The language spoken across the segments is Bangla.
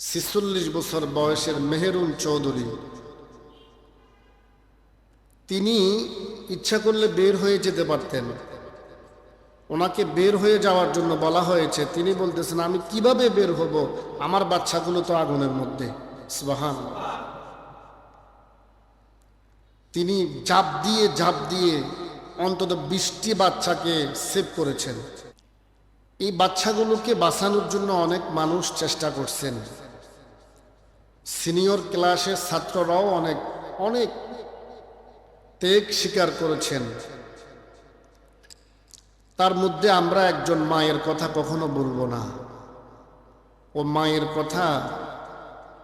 ছিচল্লিশ বছর বয়সের মেহেরুন চৌধুরী। তিনি ইচ্ছা করলে বের হয়ে যেতে পারতেন। ওনাকে বের হয়ে যাওয়ার জন্য বলা হয়েছে। তিনি বলতেছেন, আমি কীভাবে বের হব? আমার বাচ্চাগুলো তো আগুনের মধ্যে। সুবাহান তিনি জাপ দিয়ে জাপ দিয়ে অন্তত বিশটি বাচ্চাকে সেভ করেছেন। এই বাচ্চাগুলোকে বাঁচানোর জন্য অনেক মানুষ চেষ্টা করছেন। সিনিয়র ক্লাসের ছাত্ররাও অনেক অনেক ত্যাগ স্বীকার করেছেন। তার মধ্যে আমরা একজন মায়ের কথা কখনো বলব না। ও মায়ের কথা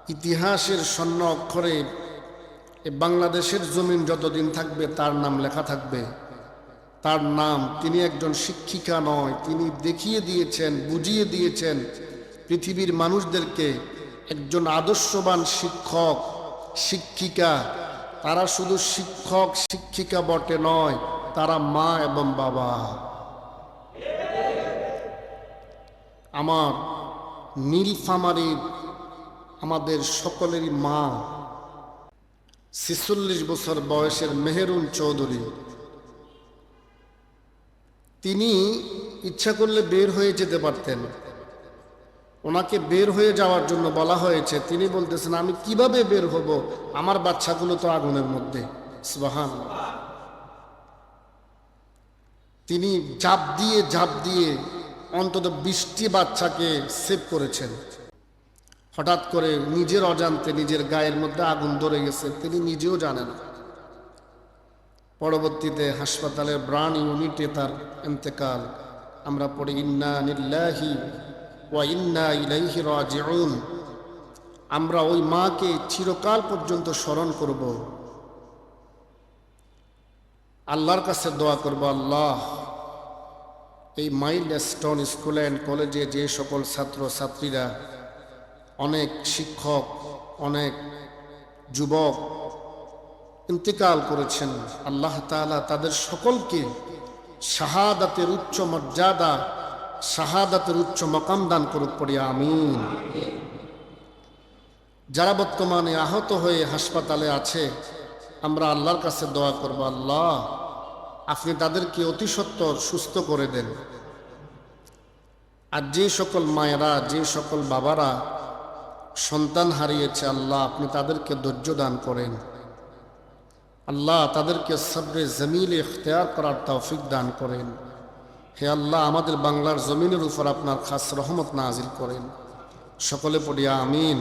ইতিহাসের স্বর্ণ অক্ষরে বাংলাদেশের জমিন যতদিন থাকবে, তার নাম লেখা থাকবে। তার নাম, তিনি একজন শিক্ষিকা নয়, তিনি দেখিয়ে দিয়েছেন, বুঝিয়ে দিয়েছেন পৃথিবীর মানুষদেরকে একজন আদর্শবান শিক্ষক, শিক্ষিকা। তারা শুধু শিক্ষক, শিক্ষিকা বটে নয়, তারা মা এবং বাবা। আমার নীলফামারির আমাদের সকলেরই মা, ছিচল্লিশ বছর বয়সের মেহেরুন চৌধুরী। তিনি ইচ্ছা করলে বের হয়ে যেতে পারতেন। ওনাকে বের হয়ে যাওয়ার জন্য বলা হয়েছে। তিনি বলতেছেন, আমি কীভাবে বের হব? আমার বাচ্চাগুলো তো আগুনের মধ্যে। সুবাহান তিনি জাপ দিয়ে জাপ দিয়ে অন্তত বিশটি বাচ্চাকে সেভ করেছেন। হঠাৎ করে নিজের অজান্তে নিজের গায়ের মধ্যে আগুন ধরে গেছে, তিনি নিজেও জানেন পরবর্তীতে হাসপাতালের ব্রাণ ইউনিটে তার এন্তেকাল আমরা পড়ি, ইন্না নিল্লাহি আমরা ওই মাকে চিরকাল পর্যন্ত স্মরণ করব। আল্লাহর কাছে দোয়া করব, আল্লাহ, এই মাইল স্টোন স্কুল অ্যান্ড কলেজে যে সকল ছাত্র, ছাত্রীরা, অনেক শিক্ষক, অনেক যুবক ইন্তেকাল করেছেন, আল্লাহ তাআলা তাদের সকলকে শাহাদাতের উচ্চ মর্যাদা শাহাদাতের উচ্চ মকাম দান করুক পড়িয়া আমিন। যারা বর্তমানে আহত হয়ে হাসপাতালে আছে, আমরা আল্লাহর কাছে দোয়া করব, আল্লাহ, আপনি তাদেরকে অতি সত্বর সুস্থ করে দেন। আর যে সকল মায়েরা, যে সকল বাবারা সন্তান হারিয়েছে, আল্লাহ, আপনি তাদেরকে ধৈর্য দান করেন। আল্লাহ, তাদেরকে সবরে জমিল ইখতিয়ার করার তৌফিক দান করেন। হে আল্লাহ আমাদের বাংলার জমিনের উপর আপনার খাস রহমত নাজিল করেন। সকলে পড়িয়া আমিন।